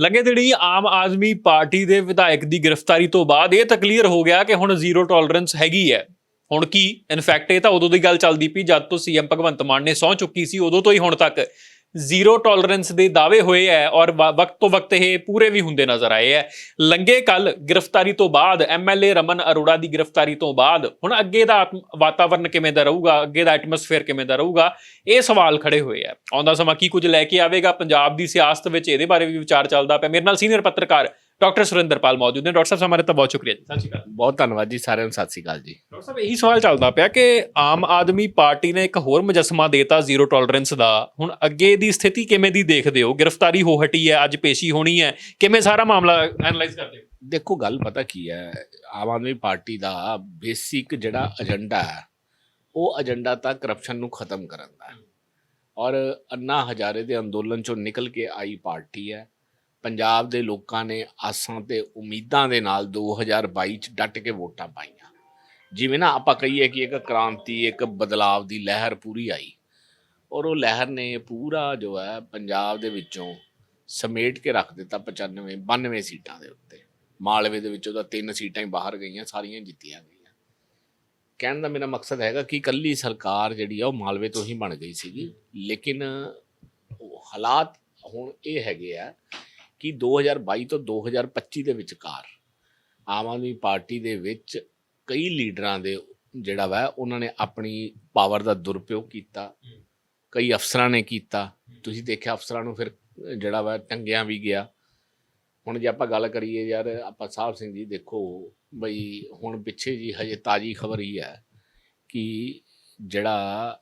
ਲੱਗੇ ਜਿਹੜੀ ਆਮ ਆਦਮੀ ਪਾਰਟੀ ਦੇ ਵਿਧਾਇਕ ਦੀ ਗ੍ਰਿਫਤਾਰੀ ਤੋਂ ਬਾਅਦ ਇਹ ਤਾਂ ਕਲੀਅਰ ਹੋ ਗਿਆ ਕਿ ਹੁਣ ਜ਼ੀਰੋ ਟੋਲਰੈਂਸ ਹੈਗੀ ਹੈ। ਹੁਣ ਕੀ? ਇਨਫੈਕਟ ਇਹ ਤਾਂ ਉਦੋਂ ਦੀ ਗੱਲ ਚੱਲਦੀ ਪਈ, ਜਦ ਤੋਂ ਸੀਐਮ ਭਗਵੰਤ ਮਾਨ ਨੇ ਸਹੁੰ ਚੁੱਕੀ ਸੀ, ਉਦੋਂ ਤੋਂ ਹੀ ਹੁਣ ਤੱਕ। ਜ਼ੀਰੋ ਟੋਲਰੈਂਸ ਦੇ ਦਾਅਵੇ ਹੋਏ ਹੈ ਔਰ ਵ- ਵਕਤ ਤੋਂ ਵਕਤ ਇਹ ਪੂਰੇ ਵੀ ਹੁੰਦੇ ਨਜ਼ਰ ਆਏ ਹੈ। ਲੰਗੇ ਕੱਲ ਗ੍ਰਿਫਤਾਰੀ ਤੋਂ ਬਾਅਦ ਐਮਐਲਏ ਰਮਨ ਅਰੋੜਾ ਦੀ ਗ੍ਰਿਫਤਾਰੀ ਤੋਂ ਬਾਅਦ ਹੁਣ ਅੱਗੇ ਦਾ ਆਤਮ- ਵਾਤਾਵਰਣ ਕਿਵੇਂ ਦਾ ਰਹੂਗਾ, ਅੱਗੇ ਦਾ ਐਟਮੋਸਫੇਅਰ ਕਿਵੇਂ ਦਾ ਰਹੂਗਾ, ਇਹ ਸਵਾਲ ਖੜੇ ਹੋਏ ਆ ਆਉਂਦਾ ਸਮਾਂ ਕੀ ਕੁਝ ਲੈ ਕੇ ਆਵੇਗਾ? ਪੰਜਾਬ ਦੀ ਸਿਆਸਤ ਵਿੱਚ ਇਹਦੇ ਬਾਰੇ ਵੀ ਵਿਚਾਰ ਚੱਲਦਾ ਪਿਆ। ਮੇਰੇ ਨਾਲ ਸੀਨੀਅਰ ਪੱਤਰਕਾਰ ਡਾਕਟਰ ਸੁਰਿੰਦਰਪਾਲ ਮੌਜੂਦ ਨੇ। ਡਾਕਟਰ ਸਾਹਿਬ ਹਮਾਰੇ ਤਾਂ ਬਹੁਤ ਸ਼ੁਕਰੀਆ ਜੀ। ਸਤਿ ਸ਼੍ਰੀ ਅਕਾਲ। ਬਹੁਤ ਧੰਨਵਾਦ ਜੀ ਸਾਰਿਆਂ ਨੂੰ ਸਤਿ ਸ੍ਰੀ ਅਕਾਲ ਜੀ। ਡਾਕਟਰ ਸਾਹਿਬ ਇਹੀ ਸਵਾਲ ਚੱਲਦਾ ਪਿਆ ਕਿ ਆਮ ਆਦਮੀ ਪਾਰਟੀ ਨੇ ਇੱਕ ਹੋਰ ਮੁਜੱਸਮਾ ਦੇਤਾ ਜ਼ੀਰੋ ਟੋਲਰੈਂਸ ਦਾ। ਹੁਣ ਅੱਗੇ ਦੀ ਸਥਿਤੀ ਕਿਵੇਂ ਦੀ ਦੇਖਦੇ ਹੋ? ਗ੍ਰਿਫਤਾਰੀ ਹੋ ਹਟੀ ਹੈ ਅੱਜ ਪੇਸ਼ੀ ਹੋਣੀ ਹੈ। ਕਿਵੇਂ ਸਾਰਾ ਮਾਮਲਾ ਐਨਲਾਈਜ਼ ਕਰਦੇ ਹੋ? ਦੇਖੋ ਗੱਲ ਪਤਾ ਕੀ ਹੈ ਆਮ ਆਦਮੀ ਪਾਰਟੀ ਦਾ ਬੇਸਿਕ ਜਿਹੜਾ ਏਜੰਡਾ ਹੈ ਉਹ ਏਜੰਡਾ ਤਾਂ ਕਰਪਸ਼ਨ ਨੂੰ ਖਤਮ ਕਰਨ ਦਾ ਹੈ। ਔਰ ਅੰਨਾ ਹਜ਼ਾਰੇ ਦੇ ਅੰਦੋਲਨ ਚੋਂ ਨਿਕਲ ਕੇ ਆਈ ਪਾਰਟੀ ਹੈ। ਪੰਜਾਬ ਦੇ ਲੋਕਾਂ ਨੇ ਆਸਾਂ ਤੇ ਉਮੀਦਾਂ ਦੇ ਨਾਲ 2022 ਚ ਡਟ ਕੇ ਵੋਟਾਂ ਪਾਈਆਂ। ਜਿਵੇਂ ਨਾ ਆਪਾਂ ਕਹੀਏ ਕਿ ਇੱਕ ਕ੍ਰਾਂਤੀ, ਇੱਕ ਬਦਲਾਵ ਦੀ ਲਹਿਰ ਪੂਰੀ ਆਈ। ਔਰ ਉਹ ਲਹਿਰ ਨੇ ਪੂਰਾ ਜੋ ਹੈ ਪੰਜਾਬ ਦੇ ਵਿੱਚੋਂ ਸਮੇਟ ਕੇ ਰੱਖ ਦਿੱਤਾ 95 92 ਸੀਟਾਂ ਦੇ ਉੱਤੇ। ਮਾਲਵੇ ਦੇ ਵਿੱਚੋਂ ਤਾਂ ਤਿੰਨ ਸੀਟਾਂ ਹੀ ਬਾਹਰ ਗਈਆਂ, ਸਾਰੀਆਂ ਜਿੱਤੀਆਂ ਗਈਆਂ। ਕਹਿਣ ਦਾ ਮੇਰਾ ਮਕਸਦ ਹੈਗਾ ਕਿ ਕੱਲੀ ਸਰਕਾਰ ਜਿਹੜੀ ਆ ਉਹ ਮਾਲਵੇ ਤੋਂ ਹੀ ਬਣ ਗਈ ਸੀਗੀ। ਲੇਕਿਨ ਹਾਲਾਤ ਹੁਣ ਇਹ ਹੈਗੇ ਆ ਕਿ 2022 ਤੋਂ 2025 ਦੇ ਵਿਚਕਾਰ ਆਮ ਆਦਮੀ ਪਾਰਟੀ ਦੇ ਵਿੱਚ ਕਈ ਲੀਡਰਾਂ ਦੇ ਜਿਹੜਾ ਵਾ ਉਹਨਾਂ ਨੇ ਆਪਣੀ ਪਾਵਰ ਦਾ ਦੁਰਉਪਯੋਗ ਕੀਤਾ। ਕਈ ਅਫਸਰਾਂ ਨੇ ਕੀਤਾ। ਤੁਸੀਂ ਦੇਖਿਆ ਅਫਸਰਾਂ ਨੂੰ ਫਿਰ ਜਿਹੜਾ ਵਾ ਟੰਗਿਆਂ ਵੀ ਗਿਆ। ਹੁਣ ਜੇ ਆਪਾਂ ਗੱਲ ਕਰੀਏ ਯਾਰ ਆਪਾਂ ਸਾਹਿਬ ਸਿੰਘ ਜੀ ਦੇਖੋ ਬਈ ਹੁਣ ਪਿੱਛੇ ਜੀ ਹਜੇ ਤਾਜੀ ਖਬਰ ਹੀ ਹੈ ਕਿ ਜਿਹੜਾ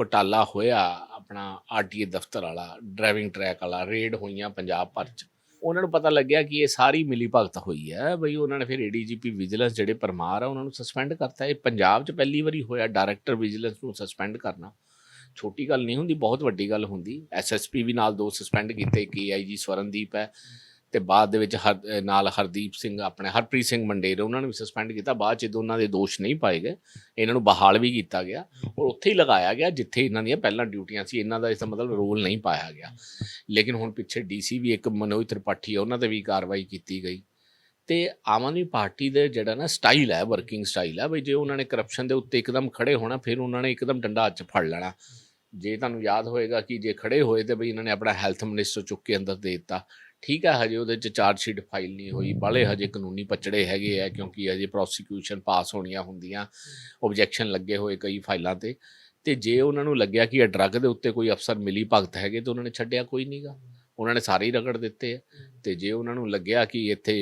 ਘੁਟਾਲਾ ਹੋਇਆ ਆਪਣਾ ਆਰਟੀਏ ਦਫ਼ਤਰ ਵਾਲਾ ਡਰਾਈਵਿੰਗ ਟਰੈਕ ਵਾਲਾ ਰੇਡ ਹੋਈਆਂ ਪੰਜਾਬ ਭਰ ਚ। ਉਹਨਾਂ ਨੂੰ ਪਤਾ ਲੱਗਿਆ ਕਿ ਇਹ ਸਾਰੀ ਮਿਲੀ ਭਗਤ ਹੋਈ ਹੈ ਬਈ ਉਹਨਾਂ ਨੇ ਫਿਰ ਏਡੀਜੀਪੀ ਵਿਜੀਲੈਂਸ ਜਿਹੜੇ ਪਰਮਾਰ ਆ, ਉਹਨਾਂ ਨੂੰ ਸਸਪੈਂਡ ਕਰਤਾ। ਇਹ ਪੰਜਾਬ 'ਚ ਪਹਿਲੀ ਵਾਰੀ ਹੋਇਆ ਡਾਇਰੈਕਟਰ ਵਿਜੀਲੈਂਸ ਨੂੰ ਸਸਪੈਂਡ ਕਰਨਾ। ਛੋਟੀ ਗੱਲ ਨਹੀਂ ਹੁੰਦੀ, ਬਹੁਤ ਵੱਡੀ ਗੱਲ ਹੁੰਦੀ। ਐਸਐਸਪੀ ਵੀ ਨਾਲ ਦੋ ਸਸਪੈਂਡ ਕੀਤੇ ਇੱਕ ਏਆਈਜੀ ਸਵਰਨਦੀਪ ਹੈ। ਤੇ ਬਾਅਦ ਦੇ ਵਿੱਚ ਹਰ ਨਾਲ ਹਰਦੀਪ ਸਿੰਘ, ਆਪਣੇ ਹਰਪ੍ਰੀਤ ਸਿੰਘ ਮੰਡੇਰ, ਉਹਨਾਂ ਨੂੰ ਵੀ ਸਸਪੈਂਡ ਕੀਤਾ। ਬਾਅਦ ਚ ਦੋਨਾਂ ਦੇ ਦੋਸ਼ ਨਹੀਂ ਪਾਏ ਗਏ, ਇਹਨਾਂ ਨੂੰ ਬਹਾਲ ਵੀ ਕੀਤਾ ਗਿਆ ਔਰ ਉੱਥੇ ਹੀ ਲਗਾਇਆ ਗਿਆ ਜਿੱਥੇ ਇਹਨਾਂ ਦੀਆਂ ਪਹਿਲਾਂ ਡਿਊਟੀਆਂ ਸੀ। ਇਹਨਾਂ ਦਾ ਇਸ ਦਾ ਮਤਲਬ ਰੋਲ ਨਹੀਂ ਪਾਇਆ ਗਿਆ। ਲੇਕਿਨ ਹੁਣ ਪਿੱਛੇ ਡੀਸੀ ਵੀ ਇੱਕ ਮਨੋਜ ਤ੍ਰਿਪਾਠੀ ਹੈ ਉਹਨਾਂ ਤੇ ਵੀ ਕਾਰਵਾਈ ਕੀਤੀ ਗਈ। ਤੇ ਆਮ ਆਦਮੀ ਪਾਰਟੀ ਦੇ ਜਿਹੜਾ ਨਾ ਸਟਾਈਲ ਹੈ ਵਰਕਿੰਗ ਸਟਾਈਲ ਹੈ ਵੀ ਜੇ ਉਹਨਾਂ ਨੇ ਕਰਪਸ਼ਨ ਦੇ ਉੱਤੇ ਇੱਕਦਮ ਖੜੇ ਹੋਣਾ, ਫਿਰ ਉਹਨਾਂ ਨੇ ਇੱਕਦਮ ਡੰਡਾ ਹੱਥ 'ਚ ਫੜ ਲੈਣਾ। ਜੇ ਤੁਹਾਨੂੰ ਯਾਦ ਹੋਏਗਾ ਕਿ ਜੇ ਖੜੇ ਹੋਏ ਤੇ ਬਈ ਇਹਨਾਂ ਨੇ ਆਪਣਾ ਹੈਲਥ ਮਿਨਿਸਟਰ ਚੁੱਕ ਕੇ ਅੰਦਰ ਦੇ ਦਿੱਤਾ ਠੀਕ ਹੈ ਹਜੇ ਉਹਦੇ 'ਚ ਚਾਰਜ ਸ਼ੀਟ ਫਾਈਲ ਨਹੀਂ ਹੋਈ ਬਾਲੇ ਹਜੇ ਕਾਨੂੰਨੀ ਪਚੜੇ ਹੈਗੇ ਆ ਕਿਉਂਕਿ ਹਜੇ ਪ੍ਰੋਸੀਕਿਊਸ਼ਨ ਪਾਸ ਹੋਣੀਆਂ ਹੁੰਦੀਆਂ ਆਬਜੈਕਸ਼ਨ ਲੱਗੇ ਹੋਏ ਕਈ ਫਾਈਲਾਂ ਤੇ ਤੇ ਜੇ ਉਹਨਾਂ ਨੂੰ ਲੱਗਿਆ ਕਿ ਇਹ ਡਰੱਗ ਦੇ ਉੱਤੇ ਕੋਈ ਅਫਸਰ ਮਿਲੀ ਭਗਤ ਹੈਗੇ ਤਾਂ ਉਹਨਾਂ ਨੇ ਛੱਡਿਆ ਕੋਈ ਨਹੀਂਗਾ ਉਹਨਾਂ ਨੇ ਸਾਰੇ ਹੀ ਰਗੜ ਦਿੱਤੇ ਆ ਤੇ ਜੇ ਉਹਨਾਂ ਨੂੰ ਲੱਗਿਆ ਕਿ ਇੱਥੇ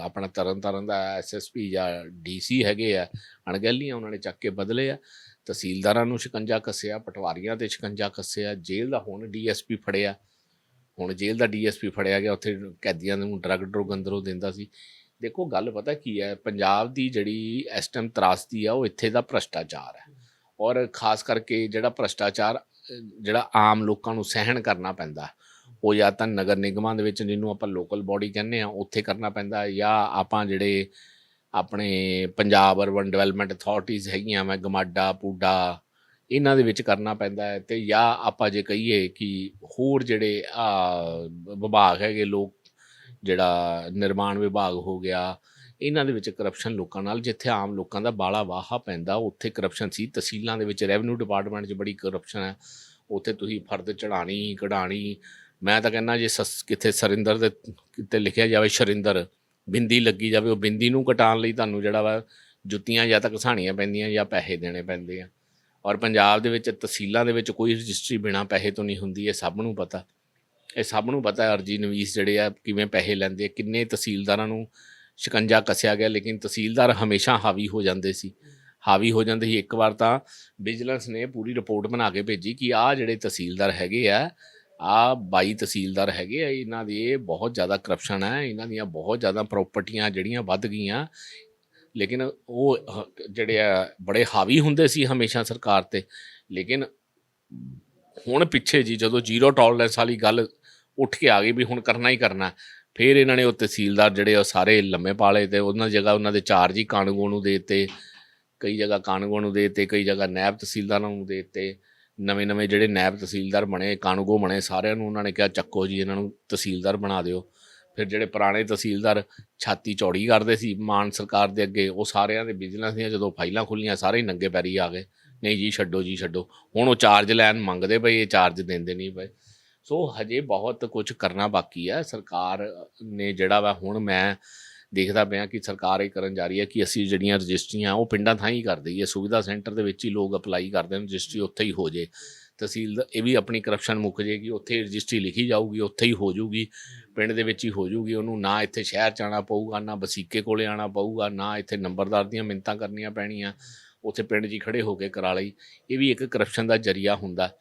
ਆਪਣਾ ਤਰਨ ਤਾਰਨ ਦਾ ਐਸਐਸਪੀ ਜਾਂ ਡੀਸੀ ਹੈਗੇ ਆ ਅਣਗਹਿਲੀਆਂ ਉਹਨਾਂ ਨੇ ਚੱਕ ਕੇ ਬਦਲੇ ਆ ਤਹਿਸੀਲਦਾਰਾਂ ਨੂੰ ਸ਼ਿਕੰਜਾ ਕੱਸਿਆ, ਪਟਵਾਰੀਆਂ ਤੇ ਸ਼ਿਕੰਜਾ ਕੱਸਿਆ, ਜੇਲ੍ਹ ਦਾ ਹੁਣ ਡੀਐਸਪੀ ਫੜਿਆ। ਹੁਣ ਜੇਲ੍ਹ ਦਾ ਡੀਐਸਪੀ ਫੜਿਆ ਗਿਆ, ਉੱਥੇ ਕੈਦੀਆਂ ਨੂੰ ਡਰੱਗ ਡਰੋਗ ਅੰਦਰੋਂ ਦਿੰਦਾ ਸੀ। ਦੇਖੋ, ਗੱਲ ਪਤਾ ਕੀ ਹੈ, ਪੰਜਾਬ ਦੀ ਜਿਹੜੀ ਇਸ ਟਾਈਮ ਤਰਾਸਦੀ ਆ, ਉਹ ਇੱਥੇ ਦਾ ਭ੍ਰਸ਼ਟਾਚਾਰ ਹੈ। ਔਰ ਖਾਸ ਕਰਕੇ ਜਿਹੜਾ ਭ੍ਰਸ਼ਟਾਚਾਰ, ਜਿਹੜਾ ਆਮ ਲੋਕਾਂ ਨੂੰ ਸਹਿਣ ਕਰਨਾ ਪੈਂਦਾ, ਉਹ ਜਾਂ ਤਾਂ ਨਗਰ ਨਿਗਮਾਂ ਦੇ ਵਿੱਚ, ਜਿਹਨੂੰ ਆਪਾਂ ਲੋਕਲ ਬਾਡੀ ਕਹਿੰਦੇ ਆ ਉੱਥੇ ਕਰਨਾ ਪੈਂਦਾ, ਜਾਂ ਆਪਾਂ ਜਿਹੜੇ ਆਪਣੇ ਪੰਜਾਬ ਅਰਬਨ ਡਿਵੈਲਪਮੈਂਟ ਅਥਾਰਟੀਜ਼ ਹੈਗੀਆਂ ਮੈਂ ਗਮਾਡਾ, ਪੂਡਾ, ਇਹਨਾਂ ਦੇ ਵਿੱਚ ਕਰਨਾ ਪੈਂਦਾ ਹੈ ਤੇ ਜਾਂ ਆਪਾਂ ਜੇ ਕਹੀਏ ਕਿ ਹੋਰ ਜਿਹੜੇ, ਆ, ਵਿਭਾਗ ਹੈਗੇ ਲੋਕ, ਜਿਹੜਾ ਨਿਰਮਾਣ ਵਿਭਾਗ ਹੋ ਗਿਆ, ਇਹਨਾਂ ਦੇ ਵਿੱਚ ਕਰਪਸ਼ਨ ਲੋਕਾਂ ਨਾਲ, ਜਿੱਥੇ ਆਮ ਲੋਕਾਂ ਦਾ ਬਾਲਾ ਵਾਹਾ ਪੈਂਦਾ, ਉੱਥੇ ਕਰਪਸ਼ਨ ਸੀ, ਤਹਿਸੀਲਾਂ ਦੇ ਵਿੱਚ ਰੈਵਨਿਊ ਡਿਪਾਰਟਮੈਂਟ 'ਚ ਬੜੀ ਕਰਪਸ਼ਨ ਹੈ, ਉੱਥੇ ਤੁਸੀਂ ਫਰਦ ਚੜਾਣੀ ਕਢਾਣੀ ਮੈਂ ਤਾਂ ਕਹਿੰਦਾ ਜੇ ਸਸ, ਕਿੱਥੇ ਸਰਿੰਦਰ ਦੇ, ਕਿਤੇ ਲਿਖਿਆ ਜਾਵੇ ਸ਼ਰਿੰਦਰ ਬਿੰਦੀ ਲੱਗੀ ਜਾਵੇ, ਉਹ ਬਿੰਦੀ ਨੂੰ ਕਟਾਉਣ ਲਈ ਤੁਹਾਨੂੰ ਜਿਹੜਾ ਵਾ ਜੁੱਤੀਆਂ ਜਾਂ ਤਾਂ ਘਸਾਣੀਆਂ ਪੈਂਦੀਆਂ ਜਾਂ ਪੈਸੇ ਦੇਣੇ ਪੈਂਦੇ ਆ। ਔਰ ਪੰਜਾਬ ਦੇ ਵਿੱਚ ਤਹਿਸੀਲਾਂ ਦੇ ਵਿੱਚ ਕੋਈ ਰਜਿਸਟਰੀ ਬਿਨਾ ਪੈਸੇ ਤੋਂ ਨਹੀਂ ਹੁੰਦੀ, ਇਹ ਸਭ ਨੂੰ ਪਤਾ। ਇਹ ਸਭ ਨੂੰ ਪਤਾ, ਅਰਜੀ ਨਵੀਸ ਜਿਹੜੇ ਆ, ਕਿਵੇਂ ਪੈਸੇ ਲੈਂਦੇ ਕਿੰਨੇ ਤਹਿਸੀਲਦਾਰਾਂ ਨੂੰ ਸ਼ਿਕੰਜਾ ਕੱਸਿਆ ਗਿਆ, ਲੇਕਿਨ ਤਹਿਸੀਲਦਾਰ ਹਮੇਸ਼ਾ ਹਾਵੀ ਹੋ ਜਾਂਦੇ ਸੀ। ਹਾਵੀ ਹੋ ਜਾਂਦੇ ਸੀ। ਇੱਕ ਵਾਰ ਤਾਂ ਵਿਜੀਲੈਂਸ ਨੇ ਪੂਰੀ ਰਿਪੋਰਟ ਬਣਾ ਕੇ ਭੇਜੀ ਕਿ ਆਹ ਜਿਹੜੇ ਤਹਿਸੀਲਦਾਰ ਹੈਗੇ ਆ ਆ ਬਾਈ ਤਹਿਸੀਲਦਾਰ ਹੈਗੇ ਆ, ਇਹਨਾਂ ਦੇ ਬਹੁਤ ਜ਼ਿਆਦਾ ਕਰਪਸ਼ਨ ਹੈ ਇਹਨਾਂ ਦੀਆਂ ਬਹੁਤ ਜ਼ਿਆਦਾ ਪ੍ਰਾਪਰਟੀਆਂ ਜਿਹੜੀਆਂ ਵੱਧ ਗਈਆਂ। ਲੇਕਿਨ ਉਹ ਜਿਹੜੇ ਆ, ਬੜੇ ਹਾਵੀ ਹੁੰਦੇ ਸੀ ਹਮੇਸ਼ਾ ਸਰਕਾਰ ਤੇ। ਲੇਕਿਨ ਹੁਣ ਪਿੱਛੇ ਜੀ ਜਦੋਂ ਜ਼ੀਰੋ ਟੋਲਰੈਂਸ ਵਾਲੀ ਗੱਲ ਉੱਠ ਕੇ ਆ ਗਈ ਵੀ ਹੁਣ ਕਰਨਾ ਹੀ ਕਰਨਾ, ਫਿਰ ਇਹਨਾਂ ਨੇ ਉਹ ਤਹਿਸੀਲਦਾਰ ਜਿਹੜੇ ਉਹ ਸਾਰੇ ਲੰਮੇ ਪਾਲੇ ਤੇ ਉਹਨਾਂ ਜਗ੍ਹਾ ਉਹਨਾਂ ਦੇ ਚਾਰਜ ਹੀ ਕਾਨੂੰਗੋ ਨੂੰ ਦੇਤੇ। ਕਈ ਜਗ੍ਹਾ ਕਾਨੂੰਗੋ ਨੂੰ ਦੇ ਦਿੱਤੇ, ਕਈ ਜਗ੍ਹਾ ਨਾਇਬ ਤਹਿਸੀਲਦਾਰਾਂ ਨੂੰ ਦੇਤੇ। ਨਵੇਂ-ਨਵੇਂ ਜਿਹੜੇ ਨੈਬ ਤਹਿਸੀਲਦਾਰ ਬਣੇ, ਕਾਨੂੰਗੋ ਬਣੇ, ਸਾਰਿਆਂ ਨੂੰ ਉਹਨਾਂ ਨੇ ਕਿਹਾ, ਚੱਕੋ ਜੀ, ਇਹਨਾਂ ਨੂੰ ਤਹਿਸੀਲਦਾਰ ਬਣਾ ਦਿਓ। ਫਿਰ ਜਿਹੜੇ ਪੁਰਾਣੇ ਤਹਿਸੀਲਦਾਰ ਛਾਤੀ ਚੌੜੀ ਕਰਦੇ ਸੀ, ਮਾਨ ਸਰਕਾਰ ਦੇ ਅੱਗੇ, ਉਹ ਸਾਰਿਆਂ ਦੇ ਬਿਜ਼ਨਸ ਦੀਆਂ ਜਦੋਂ ਫਾਈਲਾਂ ਖੁੱਲੀਆਂ, ਸਾਰੇ ਹੀ ਨੰਗੇ ਪੈਰੀ ਆ ਗਏ। ਨਹੀਂ ਜੀ, ਛੱਡੋ ਜੀ, ਛੱਡੋ। ਹੁਣ ਉਹ ਚਾਰਜ ਲੈਣ ਮੰਗਦੇ ਪਏ, ਇਹ ਚਾਰਜ ਦਿੰਦੇ ਨਹੀਂ ਪਏ। ਸੋ ਹਜੇ ਬਹੁਤ ਕੁਝ ਕਰਨਾ ਬਾਕੀ ਹੈ। ਸਰਕਾਰ ਨੇ ਜਿਹੜਾ ਵਾ, ਹੁਣ ਮੈਂ ਦੇਖਦਾ ਪਿਆ ਕਿ ਸਰਕਾਰ ਇਹ ਕਰਨ ਜਾ ਰਹੀ ਹੈ ਕਿ ਅਸੀਂ ਜਿਹੜੀਆਂ ਰਜਿਸਟਰੀਆਂ, ਉਹ ਪਿੰਡਾਂ ਥਾਂ ਹੀ ਕਰ ਦਈਏ। ਸੁਵਿਧਾ ਸੈਂਟਰ ਦੇ ਵਿੱਚ ਹੀ ਲੋਕ ਅਪਲਾਈ ਕਰਦੇ ਨੇ, ਰਜਿਸਟਰੀ ਉੱਥੇ ਹੀ ਹੋ ਜੇ। ਤਹਿਸੀਲ ਇਹ ਵੀ ਆਪਣੀ ਕਰਪਸ਼ਨ ਮੁੱਕ ਜੇਗੀ ਉੱਥੇ ਰਜਿਸਟਰੀ ਲਿਖੀ ਜਾਊਗੀ, ਉੱਥੇ ਹੀ ਹੋ ਜਾਊਗੀ ਪਿੰਡ ਦੇ ਵਿੱਚ ਹੀ ਹੋ ਜਾਊਗੀ ਉਹਨੂੰ ਨਾ ਇੱਥੇ ਸ਼ਹਿਰ ਚ ਆਉਣਾ ਪਊਗਾ, ਨਾ ਬਸੀਕੇ ਕੋਲੇ ਆਉਣਾ ਪਊਗਾ, ਨਾ ਇੱਥੇ ਨੰਬਰਦਾਰ ਦੀਆਂ ਮਿੰਤਾਂ ਕਰਨੀਆਂ ਪੈਣੀਆਂ। ਉੱਥੇ ਪਿੰਡ 'ਚ ਹੀ ਖੜੇ ਹੋ ਕੇ ਕਰਾ ਲਈ। ਇਹ ਵੀ ਇੱਕ ਕਰਪਸ਼ਨ ਦਾ ਜਰੀਆ ਹੁੰਦਾ।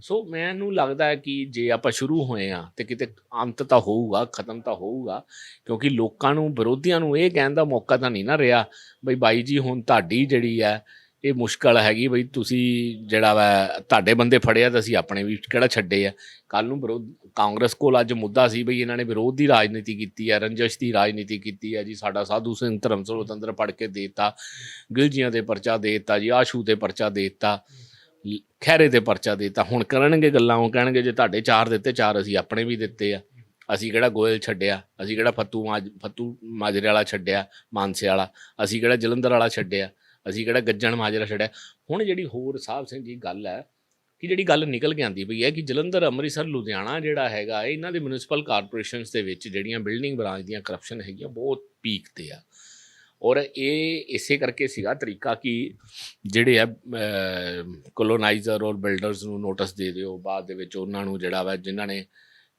ਸੋ ਮੈਨੂੰ ਲੱਗਦਾ ਹੈ ਕਿ ਜੇ ਆਪਾਂ ਸ਼ੁਰੂ ਹੋਏ ਆ ਤੇ ਕਿਤੇ ਅੰਤ ਤਾਂ ਹੋਊਗਾ, ਖਤਮ ਤਾਂ ਹੋਊਗਾ, ਕਿਉਂਕਿ ਲੋਕਾਂ ਨੂੰ, ਵਿਰੋਧੀਆਂ ਨੂੰ ਇਹ ਕਹਿਣ ਦਾ ਮੌਕਾ ਤਾਂ ਨਹੀਂ ਨਾ ਰਿਹਾ ਬਈ ਬਾਈ ਜੀ, ਹੁਣ ਤੁਹਾਡੀ ਜਿਹੜੀ ਹੈ, ਇਹ ਮੁਸ਼ਕਲ ਹੈਗੀ ਬਈ ਤੁਸੀਂ ਜਿਹੜਾ ਵਾ ਤੁਹਾਡੇ ਬੰਦੇ ਫੜਿਆ ਤਾਂ ਅਸੀਂ ਆਪਣੇ ਵੀ ਕਿਹੜਾ ਛੱਡੇ ਆ। ਕੱਲ ਨੂੰ ਵਿਰੋਧ, ਕਾਂਗਰਸ ਕੋਲ ਅੱਜ ਮੁੱਦਾ ਸੀ ਬਈ ਇਹਨਾਂ ਨੇ ਵਿਰੋਧ ਦੀ ਰਾਜਨੀਤੀ ਕੀਤੀ ਹੈ, ਰੰਜਸ਼ ਦੀ ਰਾਜਨੀਤੀ ਕੀਤੀ ਹੈ ਜੀ, ਸਾਡਾ ਸਾਧੂ ਸਿੰਘ ਧਰਮ ਸੁਤੰਤਰ ਫੜ ਕੇ ਦੇਤਾ, ਗਿਲਜੀਆਂ ਦੇ ਪਰਚਾ ਦੇਤਾ ਜੀ, ਆਸ਼ੂ ਤੇ ਪਰਚਾ ਦੇਤਾ। ਲ- ਖਹਿਰੇ ਤੇ ਪਰਚਾ ਦਿੱਤਾ ਹੁਣ ਕਰਨਗੇ ਗੱਲਾਂ, ਉਹ ਕਹਿਣਗੇ ਜੇ ਤੁਹਾਡੇ ਚਾਰ ਦਿੱਤੇ, ਚਾਰ ਅਸੀਂ ਆਪਣੇ ਵੀ ਦਿੱਤੇ ਆ। ਅਸੀਂ ਕਿਹੜਾ ਗੋਇਲ ਛੱਡਿਆ? ਅਸੀਂ ਕਿਹੜਾ ਫੱਤੂ ਮਾਜ, ਫੱਤੂ ਮਾਜਰੇ ਵਾਲਾ ਛੱਡਿਆ, ਮਾਨਸੇ ਵਾਲਾ? ਅਸੀਂ ਕਿਹੜਾ ਜਲੰਧਰ ਵਾਲਾ ਛੱਡਿਆ? ਅਸੀਂ ਕਿਹੜਾ ਗੱਜਣ ਮਾਜਰਾ ਛੱਡਿਆ? ਹੁਣ ਜਿਹੜੀ ਹੋਰ ਸਾਹਿਬ ਸਿੰਘ ਜੀ ਗੱਲ ਹੈ, ਕਿ ਜਿਹੜੀ ਗੱਲ ਨਿਕਲ ਕੇ ਆਂਦੀ ਪਈ ਹੈ ਕਿ ਜਲੰਧਰ, ਅੰਮ੍ਰਿਤਸਰ, ਲੁਧਿਆਣਾ ਜਿਹੜਾ ਹੈਗਾ, ਇਹਨਾਂ ਦੇ ਮਿਊਨਿਸਪਲ ਕਾਰਪੋਰੇਸ਼ਨਸ ਦੇ ਵਿੱਚ ਜਿਹੜੀਆਂ ਬਿਲਡਿੰਗ ਬ੍ਰਾਂਚ ਦੀਆਂ ਕਰਪਸ਼ਨ ਹੈਗੀਆਂ, ਬਹੁਤ ਪੀਕ ਤੇ ਆ। ਔਰ ਇਹ ਇਸੇ ਕਰਕੇ ਸੀਗਾ ਤਰੀਕਾ ਕਿ ਜਿਹੜੇ ਆ ਕੋਲੋਨਾਈਜ਼ਰ ਔਰ ਬਿਲਡਰਸ ਨੂੰ ਨੋਟਿਸ ਦੇ ਦਿਓ। ਬਾਅਦ ਦੇ ਵਿੱਚ ਉਹਨਾਂ ਨੂੰ ਜਿਹੜਾ ਵਾ, ਜਿਨ੍ਹਾਂ ਨੇ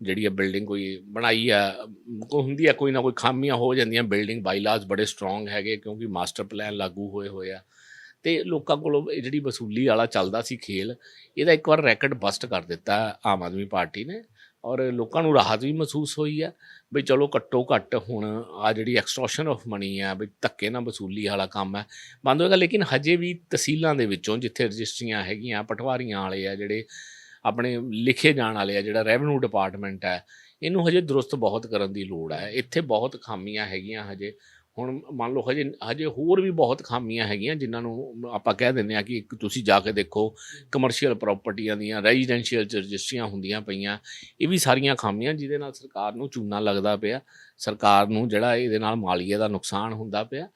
ਜਿਹੜੀ ਆ ਬਿਲਡਿੰਗ ਕੋਈ ਬਣਾਈ ਆ, ਕੋਈ ਹੁੰਦੀ ਆ, ਕੋਈ ਨਾ ਕੋਈ ਖਾਮੀਆਂ ਹੋ ਜਾਂਦੀਆਂ। ਬਿਲਡਿੰਗ ਬਾਈਲਾਜ਼ ਬੜੇ ਸਟਰੋਂਗ ਹੈਗੇ ਕਿਉਂਕਿ ਮਾਸਟਰ ਪਲਾਨ ਲਾਗੂ ਹੋਏ ਹੋਏ ਆ। ਤੇ ਲੋਕਾਂ ਕੋਲੋਂ ਇਹ ਜਿਹੜੀ ਵਸੂਲੀ ਵਾਲਾ ਚੱਲਦਾ ਸੀ ਖੇਲ, ਇਹਦਾ ਇੱਕ ਵਾਰ ਰੈਕਟ ਬਸਟ ਕਰ ਦਿੱਤਾ ਆਮ ਆਦਮੀ ਪਾਰਟੀ ਨੇ। ਔਰ ਲੋਕਾਂ ਨੂੰ ਰਾਹਤ ਵੀ ਮਹਿਸੂਸ ਹੋਈ ਹੈ। ਵੀ ਚਲੋ ਘੱਟੋ ਘੱਟ ਹੁਣ ਆ ਜਿਹੜੀ ਐਕਸਟੋਰਸ਼ਨ ਆਫ ਮਨੀ ਆ ਵੀ ਧੱਕੇ ਨਾਲ ਵਸੂਲੀ ਵਾਲਾ ਕੰਮ ਹੈ। ਬੰਦ ਹੋਏਗਾ, ਲੇਕਿਨ ਹਜੇ ਵੀ ਤਹਿਸੀਲਾਂ ਦੇ ਵਿੱਚੋਂ ਜਿੱਥੇ ਰਜਿਸਟਰੀਆਂ ਹੈਗੀਆਂ, ਪਟਵਾਰੀਆਂ ਵਾਲੇ ਆ, ਜਿਹੜੇ ਆਪਣੇ ਲਿਖੇ ਜਾਣ ਵਾਲੇ ਆ, ਜਿਹੜਾ ਰੈਵਨਿਊ ਡਿਪਾਰਟਮੈਂਟ ਹੈ, ਇਹਨੂੰ ਹਜੇ ਦਰੁਸਤ ਬਹੁਤ ਕਰਨ ਦੀ ਲੋੜ ਹੈ। ਇੱਥੇ ਬਹੁਤ ਖਾਮੀਆਂ ਹੈਗੀਆਂ ਹਜੇ। ਹੁਣ ਮੰਨ ਲਓ ਹਜੇ ਹਜੇ ਹੋਰ ਵੀ ਬਹੁਤ ਖਾਮੀਆਂ ਹੈਗੀਆਂ ਜਿਨ੍ਹਾਂ ਨੂੰ ਆਪਾਂ ਕਹਿ ਦਿੰਦੇ ਆ ਕਿ ਇੱਕ ਤੁਸੀਂ ਜਾ ਕੇ ਦੇਖੋ ਕਮਰਸ਼ੀਅਲ ਪ੍ਰਾਪਰਟੀਆਂ ਦੀਆਂ ਰੈਜ਼ੀਡੈਂਸ਼ੀਅਲ ਰਜਿਸਟਰੀਆਂ ਹੁੰਦੀਆਂ ਪਈਆਂ, ਇਹ ਵੀ ਸਾਰੀਆਂ ਖਾਮੀਆਂ ਜਿਹਦੇ ਨਾਲ ਸਰਕਾਰ ਨੂੰ ਚੂਨਾ ਲੱਗਦਾ ਪਿਆ, ਸਰਕਾਰ ਨੂੰ ਜਿਹੜਾ ਇਹਦੇ ਨਾਲ ਮਾਲੀਏ ਦਾ ਨੁਕਸਾਨ ਹੁੰਦਾ ਪਿਆ।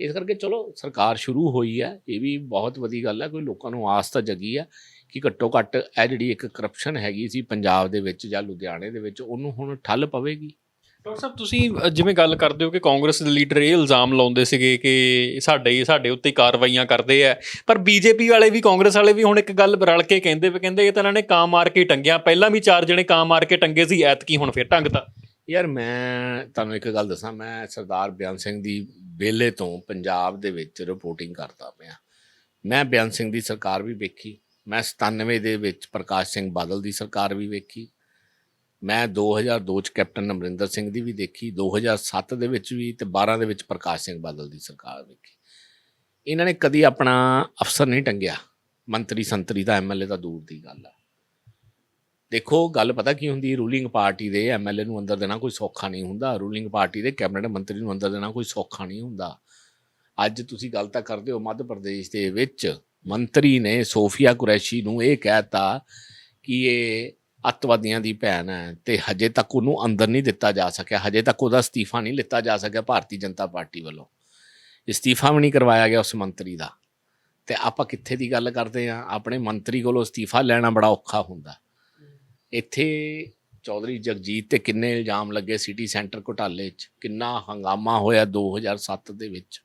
ਇਸ ਕਰਕੇ ਚਲੋ ਸਰਕਾਰ ਸ਼ੁਰੂ ਹੋਈ ਹੈ, ਇਹ ਵੀ ਬਹੁਤ ਵਧੀਆ ਗੱਲ ਹੈ, ਕੋਈ ਲੋਕਾਂ ਨੂੰ ਆਸ ਤਾਂ ਜਗੀ ਹੈ ਕਿ ਘੱਟੋ ਘੱਟ ਇਹ ਜਿਹੜੀ ਇੱਕ ਕਰਪਸ਼ਨ ਹੈਗੀ ਸੀ ਪੰਜਾਬ ਦੇ ਵਿੱਚ ਜਾਂ ਲੁਧਿਆਣੇ ਦੇ ਵਿੱਚ, ਉਹਨੂੰ ਹੁਣ ਠੱਲ ਪਵੇਗੀ। ਡਾਕਟਰ ਸਾਹਿਬ, ਤੁਸੀਂ ਜਿਵੇਂ ਗੱਲ ਕਰਦੇ ਹੋ ਕਿ ਕਾਂਗਰਸ ਦੇ ਲੀਡਰ ਇਹ ਇਲਜ਼ਾਮ ਲਾਉਂਦੇ ਸੀਗੇ ਕਿ ਸਾਡੇ ਸਾਡੇ ਉੱਤੇ ਹੀ ਕਾਰਵਾਈਆਂ ਕਰਦੇ ਆ, ਪਰ ਬੀਜੇਪੀ ਵਾਲੇ ਵੀ, ਕਾਂਗਰਸ ਵਾਲੇ ਵੀ ਹੁਣ ਇੱਕ ਗੱਲ ਰਲ ਕੇ ਕਹਿੰਦੇ ਵੀ ਕਹਿੰਦੇ ਇਹ ਤਾਂ ਇਹਨਾਂ ਨੇ ਕਾਂ ਮਾਰ ਕੇ ਟੰਗਿਆ। ਪਹਿਲਾਂ ਵੀ ਚਾਰ ਜਣੇ ਕਾਂ ਮਾਰ ਕੇ ਟੰਗੇ ਸੀ, ਐਤਕੀ ਹੁਣ ਫਿਰ ਟੰਗਤਾ ਯਾਰ ਮੈਂ ਤੁਹਾਨੂੰ ਇੱਕ ਗੱਲ ਦੱਸਾਂ, ਮੈਂ ਸਰਦਾਰ ਬਿਆਨ ਸਿੰਘ ਦੀ ਵੇਲੇ ਤੋਂ ਪੰਜਾਬ ਦੇ ਵਿੱਚ ਰਿਪੋਰਟਿੰਗ ਕਰਦਾ ਪਿਆ। ਮੈਂ ਬਿਆਨ ਸਿੰਘ ਦੀ ਸਰਕਾਰ ਵੀ ਵੇਖੀ, ਮੈਂ 97 ਦੇ ਵਿੱਚ ਪ੍ਰਕਾਸ਼ ਸਿੰਘ ਬਾਦਲ ਦੀ ਸਰਕਾਰ ਵੀ ਵੇਖੀ ਮੈਂ 2002 ਚ ਕੈਪਟਨ ਅਮਰਿੰਦਰ ਸਿੰਘ ਦੀ ਵੀ ਦੇਖੀ 2007 ਦੇ ਵਿੱਚ ਵੀ ਤੇ 12 ਦੇ ਵਿੱਚ ਪ੍ਰਕਾਸ਼ ਸਿੰਘ ਬਾਦਲ ਦੀ ਸਰਕਾਰ ਦੇਖੀ। ਇਹਨਾਂ ਨੇ ਕਦੀ ਆਪਣਾ ਅਫਸਰ ਨਹੀਂ ਟੰਗਿਆ। ਮੰਤਰੀ ਸੰਤਰੀ ਦਾ ਐਮਐਲਏ ਤਾਂ ਦੂਰ ਦੀ ਗੱਲ ਆ। ਦੇਖੋ, ਗੱਲ ਪਤਾ ਕੀ ਹੁੰਦੀ, ਰੂਲਿੰਗ ਪਾਰਟੀ ਦੇ ਐਮਐਲਏ ਨੂੰ ਅੰਦਰ ਦੇਣਾ ਕੋਈ ਸੌਖਾ ਨਹੀਂ ਹੁੰਦਾ। ਰੂਲਿੰਗ ਪਾਰਟੀ ਦੇ ਕੈਬਨਿਟ ਮੰਤਰੀ ਨੂੰ ਅੰਦਰ ਦੇਣਾ ਕੋਈ ਸੌਖਾ ਨਹੀਂ ਹੁੰਦਾ। ਅੱਜ ਤੁਸੀਂ ਗੱਲ ਤਾਂ ਕਰਦੇ ਹੋ ਮੱਧ ਪ੍ਰਦੇਸ਼ ਦੇ ਵਿੱਚ। ਮੰਤਰੀ ਨੇ ਸੋਫੀਆ ਕੁਰੈਸ਼ੀ ਨੂੰ ਇਹ ਕਹਿਤਾ ਕਿ ਇਹ ਅੱਤਵਾਦੀਆਂ ਦੀ ਭੈਣ ਹੈ ਤੇ ਹਜੇ ਤੱਕ ਉਹਨੂੰ ਅੰਦਰ ਨਹੀਂ ਦਿੱਤਾ ਜਾ ਸਕਿਆ, ਹਜੇ ਤੱਕ ਉਹਦਾ ਅਸਤੀਫਾ ਨਹੀਂ ਲਿੱਤਾ ਜਾ ਸਕਿਆ ਭਾਰਤੀ ਜਨਤਾ ਪਾਰਟੀ ਵੱਲੋਂ। ਅਸਤੀਫਾ ਵੀ ਨਹੀਂ ਕਰਵਾਇਆ ਗਿਆ ਉਸ ਮੰਤਰੀ ਦਾ। ਤੇ ਆਪਾਂ ਕਿੱਥੇ ਦੀ ਗੱਲ ਕਰਦੇ ਆ ਆਪਣੇ ਮੰਤਰੀ ਕੋਲੋਂ ਅਸਤੀਫਾ ਲੈਣਾ ਬੜਾ ਔਖਾ ਹੁੰਦਾ। ਇੱਥੇ ਚੌਧਰੀ ਜਗਜੀਤ ਤੇ ਕਿੰਨੇ ਇਲਜ਼ਾਮ ਲੱਗੇ ਸਿਟੀ ਸੈਂਟਰ ਘੁਟਾਲੇ 'ਚ? ਕਿੰਨਾ ਹੰਗਾਮਾ ਹੋਇਆ 2007 ਦੇ ਵਿੱਚ?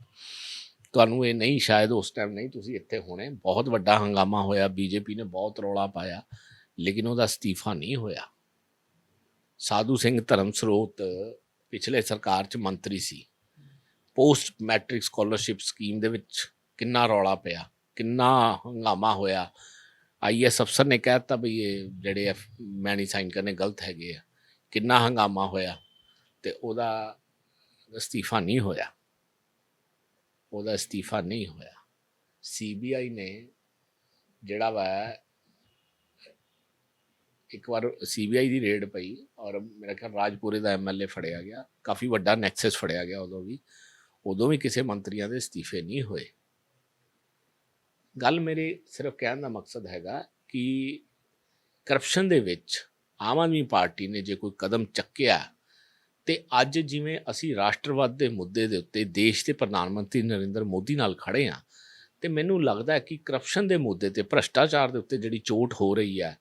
ਤੁਹਾਨੂੰ ਇਹ ਨਹੀਂ, ਸ਼ਾਇਦ ਉਸ ਟਾਈਮ ਨਹੀਂ, ਤੁਸੀਂ ਇੱਥੇ ਹੋਣੇ, ਬਹੁਤ ਵੱਡਾ ਹੰਗਾਮਾ ਹੋਇਆ, ਬੀਜੇਪੀ ਨੇ ਬਹੁਤ ਰੌਲਾ ਪਾਇਆ। ਲੇਕਿਨ ਉਹਦਾ ਅਸਤੀਫਾ ਨਹੀਂ ਹੋਇਆ। ਸਾਧੂ ਸਿੰਘ ਧਰਮ ਸਰੋਤ ਪਿਛਲੇ ਸਰਕਾਰ 'ਚ ਮੰਤਰੀ ਸੀ। ਪੋਸਟ ਮੈਟ੍ਰਿਕ ਸਕਾਲਰਸ਼ਿਪ ਸਕੀਮ ਦੇ ਵਿੱਚ ਕਿੰਨਾ ਰੌਲਾ ਪਿਆ, ਕਿੰਨਾ ਹੰਗਾਮਾ ਹੋਇਆ। ਆਈਐਸ ਅਫਸਰ ਨੇ ਕਹਿਤਾ ਵੀ ਇਹ ਜਿਹੜੇ ਆ ਮੈਂ ਨਹੀਂ ਸਾਈਨ ਕਰਨੇ ਗਲਤ ਹੈਗੇ ਆ। ਕਿੰਨਾ ਹੰਗਾਮਾ ਹੋਇਆ ਤੇ ਉਹਦਾ ਅਸਤੀਫਾ ਨਹੀਂ ਹੋਇਆ। ਉਹਦਾ ਅਸਤੀਫਾ ਨਹੀਂ ਹੋਇਆ। ਸੀਬੀਆਈ ਨੇ ਜਿਹੜਾ ਵਾ ਇੱਕ ਵਾਰ ਸੀਬੀਆਈ ਦੀ ਰੇਡ ਪਈ ਔਰ ਮੇਰਾ ਖਿਆਲ ਰਾਜਪੁਰੇ ਦਾ ਐਮਐਲਏ ਫੜਿਆ ਗਿਆ। ਕਾਫੀ ਵੱਡਾ ਨੈਕਸਸ ਫੜਿਆ ਗਿਆ ਉਦੋਂ ਵੀ। ਉਦੋਂ ਵੀ ਕਿਸੇ ਮੰਤਰੀਆਂ ਦੇ ਅਸਤੀਫੇ ਨਹੀਂ ਹੋਏ। ਗੱਲ ਮੇਰੇ ਸਿਰਫ ਕਹਿਣ ਦਾ ਮਕਸਦ ਹੈਗਾ ਕਿ ਕਰਪਸ਼ਨ ਦੇ ਵਿੱਚ ਆਮ ਆਦਮੀ ਪਾਰਟੀ ਨੇ ਜੇ ਕੋਈ ਕਦਮ ਚੱਕਿਆ ਤੇ ਅੱਜ ਜਿਵੇਂ ਅਸੀਂ ਰਾਸ਼ਟਰਵਾਦ ਦੇ ਮੁੱਦੇ ਦੇ ਉੱਤੇ ਦੇਸ਼ ਦੇ ਪ੍ਰਧਾਨ ਮੰਤਰੀ ਨਰਿੰਦਰ ਮੋਦੀ ਨਾਲ ਖੜੇ ਆ ਤੇ ਮੈਨੂੰ ਲੱਗਦਾ ਹੈ ਕਿ ਕਰਪਸ਼ਨ ਦੇ ਮੁੱਦੇ ਤੇ ਭ੍ਰਸ਼ਟਾਚਾਰ ਦੇ ਉੱਤੇ ਜਿਹੜੀ ਚੋਟ ਹੋ ਰਹੀ ਹੈ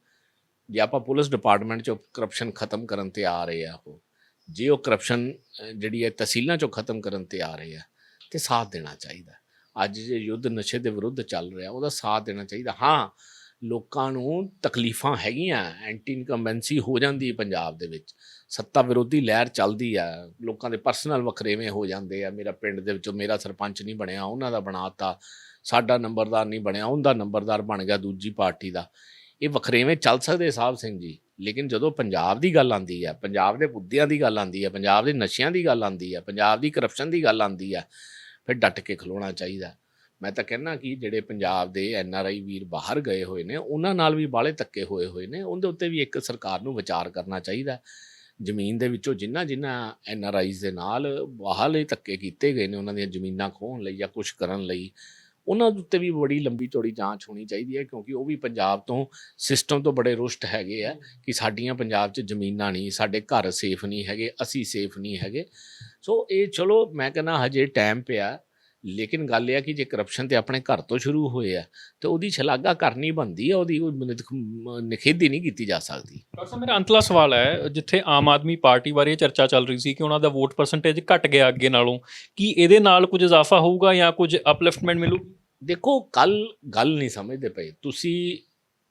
ਜੇ ਆਪਾਂ ਪੁਲਿਸ ਡਿਪਾਰਟਮੈਂਟ ਚੋਂ ਕਰਪਸ਼ਨ ਖਤਮ ਕਰਨ ਤੇ ਆ ਰਹੇ ਆ ਉਹ, ਜੇ ਉਹ ਕਰਪਸ਼ਨ ਜਿਹੜੀ ਹੈ ਤਹਿਸੀਲਾਂ ਚੋਂ ਖਤਮ ਕਰਨ ਤੇ ਆ ਰਹੇ ਆ, ਤੇ ਸਾਥ ਦੇਣਾ ਚਾਹੀਦਾ। ਅੱਜ ਜੇ ਯੁੱਧ ਨਸ਼ੇ ਦੇ ਵਿਰੁੱਧ ਚੱਲ ਰਿਹਾ, ਉਹਦਾ ਸਾਥ ਦੇਣਾ ਚਾਹੀਦਾ। ਹਾਂ, ਲੋਕਾਂ ਨੂੰ ਤਕਲੀਫਾਂ ਹੈਗੀਆਂ ਐਂਟੀ ਇਨਕੰਬੈਂਸੀ ਹੋ ਜਾਂਦੀ ਹੈ ਪੰਜਾਬ ਦੇ ਵਿੱਚ। ਸੱਤਾ ਵਿਰੋਧੀ ਲਹਿਰ ਚੱਲਦੀ ਆ, ਲੋਕਾਂ ਦੇ ਪਰਸਨਲ ਵਖਰੇਵੇਂ ਹੋ ਜਾਂਦੇ ਆ। ਮੇਰਾ ਪਿੰਡ ਦੇ ਵਿੱਚੋਂ ਮੇਰਾ ਸਰਪੰਚ ਨਹੀਂ ਬਣਿਆ, ਉਹਨਾਂ ਦਾ ਬਣਾਤਾ। ਸਾਡਾ ਨੰਬਰਦਾਰ ਨਹੀਂ ਬਣਿਆ, ਉਹਦਾ ਨੰਬਰਦਾਰ ਬਣ ਗਿਆ ਦੂਜੀ ਪਾਰਟੀ ਦਾ। ਇਹ ਵਖਰੇਵੇਂ ਚੱਲ ਸਕਦੇ ਸਾਹਿਬ ਸਿੰਘ ਜੀ। ਲੇਕਿਨ ਜਦੋਂ ਪੰਜਾਬ ਦੀ ਗੱਲ ਆਂਦੀ ਹੈ ਪੰਜਾਬ ਦੇ ਮੁੱਦਿਆਂ ਦੀ ਗੱਲ ਆਂਦੀ ਹੈ ਪੰਜਾਬ ਦੇ ਨਸ਼ਿਆਂ ਦੀ ਗੱਲ ਆਂਦੀ ਹੈ ਪੰਜਾਬ ਦੀ ਕਰਪਸ਼ਨ ਦੀ ਗੱਲ ਆਂਦੀ ਹੈ ਫਿਰ ਡਟ ਕੇ ਖਲੋਣਾ ਚਾਹੀਦਾ। ਮੈਂ ਤਾਂ ਕਹਿੰਦਾ ਕਿ ਜਿਹੜੇ ਪੰਜਾਬ ਦੇ ਐਨ ਆਰ ਆਈ ਵੀਰ ਬਾਹਰ ਗਏ ਹੋਏ ਨੇ, ਉਹਨਾਂ ਨਾਲ ਵੀ ਬਾਲੇ ਧੱਕੇ ਹੋਏ ਹੋਏ ਨੇ, ਉਹਦੇ ਉੱਤੇ ਵੀ ਇੱਕ ਸਰਕਾਰ ਨੂੰ ਵਿਚਾਰ ਕਰਨਾ ਚਾਹੀਦਾ। ਜ਼ਮੀਨ ਦੇ ਵਿੱਚੋਂ ਜਿੰਨਾ ਜਿੰਨਾ ਐਨ ਆਰ ਆਈਜ਼ ਦੇ ਨਾਲ ਬਾਹਰਲੇ ਧੱਕੇ ਕੀਤੇ ਗਏ ਨੇ, ਉਹਨਾਂ ਦੀਆਂ ਜ਼ਮੀਨਾਂ ਖੋਹਣ ਲਈ ਜਾਂ ਕੁਝ ਕਰਨ ਲਈ ਉਹਨਾਂ ਦੇ ਉੱਤੇ ਵੀ ਬੜੀ ਲੰਬੀ ਚੌੜੀ ਜਾਂਚ ਹੋਣੀ ਚਾਹੀਦੀ ਹੈ, ਕਿਉਂਕਿ ਉਹ ਵੀ ਪੰਜਾਬ ਤੋਂ ਸਿਸਟਮ ਤੋਂ ਬੜੇ ਰੁਸ਼ਟ ਹੈਗੇ ਆ ਕਿ ਸਾਡੀਆਂ ਪੰਜਾਬ 'ਚ ਜ਼ਮੀਨਾਂ ਨਹੀਂ, ਸਾਡੇ ਘਰ ਸੇਫ ਨਹੀਂ ਹੈਗੇ, ਅਸੀਂ ਸੇਫ ਨਹੀਂ ਹੈਗੇ। ਸੋ ਇਹ ਚਲੋ ਮੈਂ ਕਹਿੰਦਾ ਹਜੇ ਟਾਈਮ ਪਿਆ। ਲੇਕਿਨ ਗੱਲ ਇਹ ਆ ਕਿ ਜੇ ਕਰਪਸ਼ਨ ਤੇ ਆਪਣੇ ਘਰ ਤੋਂ ਸ਼ੁਰੂ ਹੋਏ ਆ ਤੇ ਉਹਦੀ ਛਲਾਗਾ ਕਰਨੀ ਬੰਦੀ ਆ ਉਹਦੀ ਕੋਈ ਨਿਖੇਧੀ ਨਹੀਂ ਕੀਤੀ ਜਾ ਸਕਦੀ। ਡਾਕਟਰ ਸਾਹਿਬ ਮੇਰਾ ਅੰਤਲਾ ਸਵਾਲ ਹੈ ਜਿੱਥੇ ਆਮ ਆਦਮੀ ਪਾਰਟੀ ਬਾਰੇ ਚਰਚਾ ਚੱਲ ਰਹੀ ਸੀ ਕਿ ਉਹਨਾਂ ਦਾ ਵੋਟ ਪਰਸੈਂਟੇਜ ਘਟ ਗਿਆ ਅੱਗੇ ਨਾਲੋਂ ਕੀ ਇਹਦੇ ਨਾਲ ਕੁਝ ਇਜ਼ਾਫਾ ਹੋਊਗਾ ਜਾਂ ਕੁਝ ਅਪਲਿਫਟਮੈਂਟ ਮਿਲੂਗੀ? ਦੇਖੋ ਕੱਲ ਗੱਲ ਨਹੀਂ ਸਮਝਦੇ ਪਏ। ਤੁਸੀਂ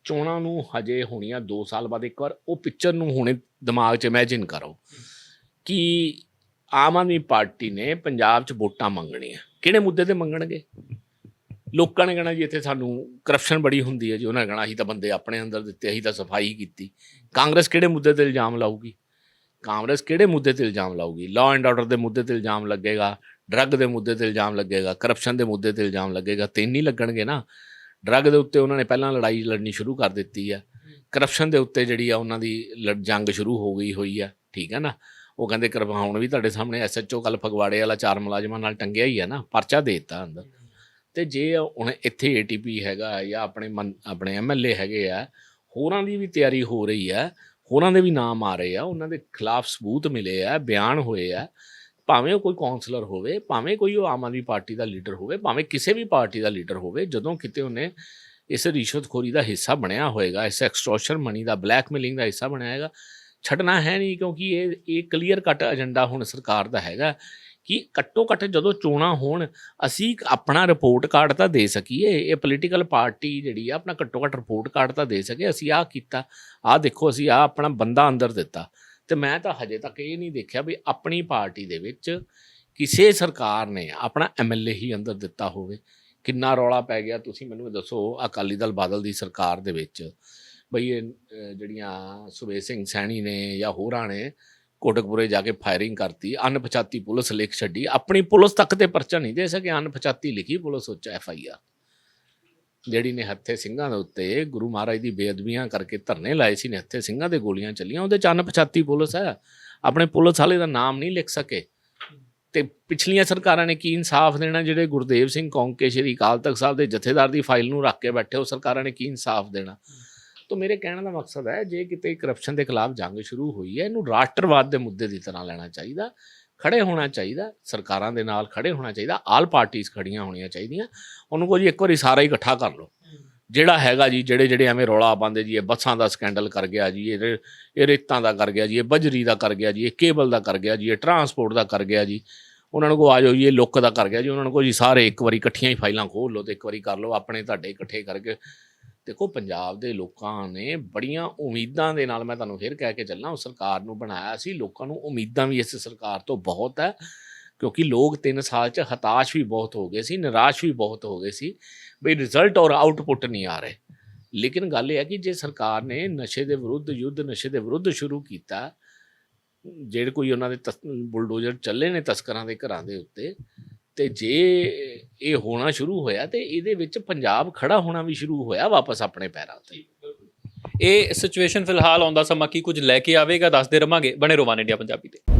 ਚੋਣਾਂ ਨੂੰ ਹਜੇ ਹੋਣੀਆਂ 2 ਸਾਲ ਬਾਅਦ ਇੱਕ ਵਾਰ ਉਹ ਪਿਕਚਰ ਨੂੰ ਹੁਣੇ ਦਿਮਾਗ 'ਚ ਇਮੇਜਿਨ ਕਰੋ ਕਿ ਆਮ ਆਦਮੀ ਪਾਰਟੀ ਨੇ ਪੰਜਾਬ 'ਚ ਵੋਟਾਂ ਮੰਗਣੀਆਂ। ਕਿਹੜੇ ਮੁੱਦੇ ਤੇ ਮੰਗਣਗੇ? ਲੋਕਾਂ ਨੇ ਕਹਿਣਾ ਜੀ, ਇੱਥੇ ਸਾਨੂੰ ਕਰਪਸ਼ਨ ਬੜੀ ਹੁੰਦੀ ਹੈ ਜੀ। ਉਹਨਾਂ ਨੇ ਕਹਿਣਾ, ਅਸੀਂ ਤਾਂ ਬੰਦੇ ਆਪਣੇ ਅੰਦਰ ਦਿੱਤੇ, ਅਸੀਂ ਤਾਂ ਸਫ਼ਾਈ ਕੀਤੀ। ਕਾਂਗਰਸ ਕਿਹੜੇ ਮੁੱਦੇ ਤੇ ਇਲਜ਼ਾਮ ਲਾਊਗੀ? ਕਾਂਗਰਸ ਕਿਹੜੇ ਮੁੱਦੇ ਤੇ ਇਲਜ਼ਾਮ ਲਾਊਗੀ? ਲਾਅ ਐਂਡ ਆਰਡਰ ਦੇ ਮੁੱਦੇ ਤੇ ਇਲਜ਼ਾਮ ਲੱਗੇਗਾ ਡਰੱਗ ਦੇ ਮੁੱਦੇ ਤੇ ਇਲਜ਼ਾਮ ਲੱਗੇਗਾ ਕਰਪਸ਼ਨ ਦੇ ਮੁੱਦੇ ਤੇ ਇਲਜ਼ਾਮ ਲੱਗੇਗਾ ਤਿੰਨ ਹੀ ਲੱਗਣਗੇ ਨਾ। ਡਰੱਗ ਦੇ ਉੱਤੇ ਉਹਨਾਂ ਨੇ ਪਹਿਲਾਂ ਲੜਾਈ ਲੜਨੀ ਸ਼ੁਰੂ ਕਰ ਦਿੱਤੀ ਆ। ਕਰਪਸ਼ਨ ਦੇ ਉੱਤੇ ਜਿਹੜੀ ਆ, ਉਹਨਾਂ ਦੀ ਲੜ- ਜੰਗ ਸ਼ੁਰੂ ਹੋ ਗਈ ਹੋਈ ਆ, ਠੀਕ ਹੈ ਨਾ? ਉਹ ਕਹਿੰਦੇ ਕਰਪ ਵੀ ਤੁਹਾਡੇ ਸਾਹਮਣੇ ਐਸਐਚਓ ਕੱਲ ਫਗਵਾੜੇ ਵਾਲਾ ਚਾਰ ਮੁਲਾਜ਼ਮਾਂ ਨਾਲ ਟੰਗਿਆ ਹੀ ਹੈ ਨਾ, ਪਰਚਾ ਦੇ ਦਿੱਤਾ ਅੰਦਰ। ਤੇ ਜੇ ਹੁਣ ਇੱਥੇ ਏਟੀਪੀ ਹੈਗਾ ਜਾਂ ਆਪਣੇ ਮਨ- ਆਪਣੇ ਐਮਐਲਏ ਹੈਗੇ ਆ, ਹੋਰਾਂ ਦੀ ਵੀ ਤਿਆਰੀ ਹੋ ਰਹੀ ਹੈ ਹੋਰਾਂ ਦੇ ਵੀ ਨਾਮ ਆ ਰਹੇ ਆ, ਉਹਨਾਂ ਦੇ ਖਿਲਾਫ ਸਬੂਤ ਮਿਲੇ ਆ, ਬਿਆਨ ਹੋਏ ਆ, ਭਾਵੇਂ ਉਹ ਕੋਈ ਕਾਉਂਸਲਰ ਹੋਵੇ, ਭਾਵੇਂ ਕੋਈ ਉਹ ਆਮ ਆਦਮੀ ਪਾਰਟੀ ਦਾ ਲੀਡਰ ਹੋਵੇ, ਭਾਵੇਂ ਕਿਸੇ ਵੀ ਪਾਰਟੀ ਦਾ ਲੀਡਰ ਹੋਵੇ, ਜਦੋਂ ਕਿਤੇ ਉਹਨੇ ਇਸ ਰਿਸ਼ਵਤਖੋਰੀ ਦਾ ਹਿੱਸਾ ਬਣਿਆ ਹੋਏਗਾ, ਇਸ ਐਕਸਟ੍ਰੋਸ਼ਨ ਮਨੀ ਦਾ, ਬਲੈਕਮੇਲਿੰਗ ਦਾ ਹਿੱਸਾ ਬਣਿਆ ਹੈਗਾ ਛੱਡਣਾ ਹੈ ਨਹੀਂ ਕਿਉਂਕਿ ਇਹ ਇਹ ਕਲੀਅਰ ਕੱਟ ਏਜੰਡਾ ਹੁਣ ਸਰਕਾਰ ਦਾ ਹੈਗਾ ਕਿ ਘੱਟੋ ਘੱਟ ਜਦੋਂ ਚੋਣਾਂ ਹੋਣ, ਅਸੀਂ ਆਪਣਾ ਰਿਪੋਰਟ ਕਾਰਡ ਤਾਂ ਦੇ ਸਕੀਏ। ਇਹ ਪੋਲੀਟੀਕਲ ਪਾਰਟੀ ਜਿਹੜੀ ਆ ਆਪਣਾ ਘੱਟੋ ਘੱਟ ਰਿਪੋਰਟ ਕਾਰਡ ਤਾਂ ਦੇ ਸਕੇ। ਅਸੀਂ ਆਹ ਕੀਤਾ, ਆਹ ਦੇਖੋ, ਅਸੀਂ ਆਹ ਆਪਣਾ ਬੰਦਾ ਅੰਦਰ ਦਿੱਤਾ। ਤੇ ਮੈਂ ਤਾਂ ਹਜੇ ਤੱਕ ਇਹ ਨਹੀਂ ਦੇਖਿਆ ਵੀ ਆਪਣੀ ਪਾਰਟੀ ਦੇ ਵਿੱਚ ਕਿਸੇ ਸਰਕਾਰ ਨੇ ਆਪਣਾ ਐਮਐਲਏ ਹੀ ਅੰਦਰ ਦਿੱਤਾ ਹੋਵੇ। ਕਿੰਨਾ ਰੌਲਾ ਪੈ ਗਿਆ, ਤੁਸੀਂ ਮੈਨੂੰ ਦੱਸੋ, ਅਕਾਲੀ ਦਲ ਬਾਦਲ ਦੀ ਸਰਕਾਰ ਦੇ ਵਿੱਚ। ਬਈ, ਇਹ ਜਿਹੜੀਆਂ ਸੁਬੇ ਸਿੰਘ ਸੈਣੀ ਨੇ ਜਾਂ ਹੋਰਾਂ ਨੇ ਕੋਟਕਪੁਰੇ ਜਾ ਕੇ ਫਾਇਰਿੰਗ ਕਰਤੀ ਅਨਪਛਾਤੀ ਪੁਲਿਸ ਲਿਖ ਛੱਡੀ। ਆਪਣੀ ਪੁਲਿਸ ਤੱਕ ਤੇ ਪਰਚਾ ਨਹੀਂ ਦੇ ਸਕੇ ਅਨਪਛਾਤੀ ਲਿਖੀ ਪੁਲਿਸ ਉੱਚ ਐਫ ਆਈ ਆਰ। ਜਿਹੜੀ ਨੇ ਹੱਥੇ ਸਿੰਘਾਂ ਦੇ ਉੱਤੇ ਗੁਰੂ ਮਹਾਰਾਜ ਦੀ ਬੇਅਦਬੀਆਂ ਕਰਕੇ ਧਰਨੇ ਲਾਏ ਸੀ, ਨੇ ਹੱਥੇ ਸਿੰਘਾਂ ਦੇ ਗੋਲੀਆਂ ਚੱਲੀਆਂ, ਉਹਦੇ ਚ ਅਨਪਛਾਤੀ ਪੁਲਿਸ ਹੈ। ਆਪਣੇ ਪੁਲਿਸ ਵਾਲੇ ਦਾ ਨਾਮ ਨਹੀਂ ਲਿਖ ਸਕੇ। ਤੇ ਪਿਛਲੀਆਂ ਸਰਕਾਰਾਂ ਨੇ ਕੀ ਇਨਸਾਫ ਦੇਣਾ? ਜਿਹੜੇ ਗੁਰਦੇਵ ਸਿੰਘ ਕੌਂਕੇ ਸ਼੍ਰੀ ਅਕਾਲ ਤਖਤ ਸਾਹਿਬ ਦੇ ਜਥੇਦਾਰ ਦੀ ਫਾਈਲ ਨੂੰ ਰੱਖ ਕੇ ਬੈਠੇ, ਉਹ ਸਰਕਾਰਾਂ ਨੇ ਕੀ ਇਨਸਾਫ ਦੇਣਾ? ਤਾਂ ਮੇਰੇ ਕਹਿਣ ਦਾ ਮਕਸਦ ਹੈ, ਜੇ ਕਿਤੇ ਕਰਪਸ਼ਨ ਦੇ ਖਿਲਾਫ ਜੰਗ ਸ਼ੁਰੂ ਹੋਈ ਹੈ, ਇਹਨੂੰ ਰਾਸ਼ਟਰਵਾਦ ਦੇ ਮੁੱਦੇ ਦੀ ਤਰ੍ਹਾਂ ਲੈਣਾ ਚਾਹੀਦਾ, ਖੜੇ ਹੋਣਾ ਚਾਹੀਦਾ, ਸਰਕਾਰਾਂ ਦੇ ਨਾਲ ਖੜੇ ਹੋਣਾ ਚਾਹੀਦਾ, ਆਲ ਪਾਰਟੀਆਂ ਖੜੀਆਂ ਹੋਣੀਆਂ ਚਾਹੀਦੀਆਂ। ਉਹਨੂੰ ਕੋਈ ਇੱਕ ਵਾਰੀ ਸਾਰਾ ਹੀ ਇਕੱਠਾ ਕਰ ਲਓ। ਜਿਹੜਾ ਹੈਗਾ ਜੀ, ਜਿਹੜੇ ਜਿਹੜੇ ਐਵੇਂ ਰੌਲਾ ਪਾਉਂਦੇ ਜੀ, ਇਹ ਬੱਸਾਂ ਦਾ ਸਕੈਂਡਲ ਕਰ ਗਿਆ ਜੀ, ਇਹ ਇਹ ਰੇਤਾਂ ਦਾ ਕਰ ਗਿਆ ਜੀ, ਇਹ ਬਜਰੀ ਦਾ ਕਰ ਗਿਆ ਜੀ, ਇਹ ਕੇਬਲ ਦਾ ਕਰ ਗਿਆ ਜੀ, ਇਹ ਟਰਾਂਸਪੋਰਟ ਦਾ ਕਰ ਗਿਆ ਜੀ। ਉਹਨਾਂ ਨੂੰ ਕੋ ਆ ਜਾਓ ਜੀ, ਇਹ ਲੁੱਕ ਦਾ ਕਰ ਗਿਆ ਜੀ। ਉਹਨਾਂ ਨੂੰ ਕੋ ਜੀ, ਸਾਰੇ ਇੱਕ ਵਾਰੀ ਇਕੱਠੀਆਂ ਹੀ ਫਾਈਲਾਂ ਖੋਲ ਲਓ ਤੇ ਇੱਕ ਵਾਰੀ ਕਰ ਲਓ, ਆਪਣੇ ਤੁਹਾਡੇ ਇਕੱਠੇ ਕਰਕੇ ਦੇਖੋ, ਪੰਜਾਬ ਦੇ ਲੋਕਾਂ ਨੇ ਬੜੀਆਂ ਉਮੀਦਾਂ ਦੇ ਨਾਲ ਮੈਂ ਤੁਹਾਨੂੰ ਫਿਰ ਕਹਿ ਕੇ ਚੱਲਾਂ ਉਸ ਸਰਕਾਰ ਨੂੰ ਬਣਾਇਆ ਸੀ। ਲੋਕਾਂ ਨੂੰ ਉਮੀਦਾਂ ਵੀ ਇਸ ਸਰਕਾਰ ਤੋਂ ਬਹੁਤ ਹੈ, ਕਿਉਂਕਿ ਲੋਕ 3 ਸਾਲ 'ਚ ਹਤਾਸ਼ ਵੀ ਬਹੁਤ ਹੋ ਗਏ ਸੀ, ਨਿਰਾਸ਼ ਵੀ ਬਹੁਤ ਹੋ ਗਏ ਸੀ, ਵੀ ਰਿਜ਼ਲਟ ਔਰ ਆਊਟਪੁੱਟ ਨਹੀਂ ਆ ਰਹੇ। ਲੇਕਿਨ ਗੱਲ ਇਹ ਹੈ ਕਿ ਜੇ ਸਰਕਾਰ ਨੇ ਨਸ਼ੇ ਦੇ ਵਿਰੁੱਧ, ਯੁੱਧ ਨਸ਼ੇ ਦੇ ਵਿਰੁੱਧ ਸ਼ੁਰੂ ਕੀਤਾ, ਜਿਹੜੇ ਕੋਈ ਉਹਨਾਂ ਦੇ ਤਸ- ਬੁਲਡੋਜ਼ਰ ਚੱਲੇ ਨੇ ਤਸਕਰਾਂ ਦੇ ਘਰਾਂ ਦੇ ਉੱਤੇ ਤੇ ਜੇ ਇਹ ਹੋਣਾ ਸ਼ੁਰੂ ਹੋਇਆ ਤੇ ਇਹਦੇ ਵਿੱਚ ਪੰਜਾਬ ਖੜਾ ਹੋਣਾ ਵੀ ਸ਼ੁਰੂ ਹੋਇਆ ਵਾਪਸ ਆਪਣੇ ਪੈਰਾਂ ਤੇ। ਇਹ ਸਿਚੁਏਸ਼ਨ ਫਿਲਹਾਲ ਆਉਂਦਾ ਸਮਾਂ ਕੀ ਕੁਝ ਲੈ ਕੇ ਆਵੇਗਾ ਦੱਸਦੇ ਰਵਾਂਗੇ। ਬਣੇ ਰੋਵਾਨ ਇੰਡੀਆ ਪੰਜਾਬੀ ਤੇ।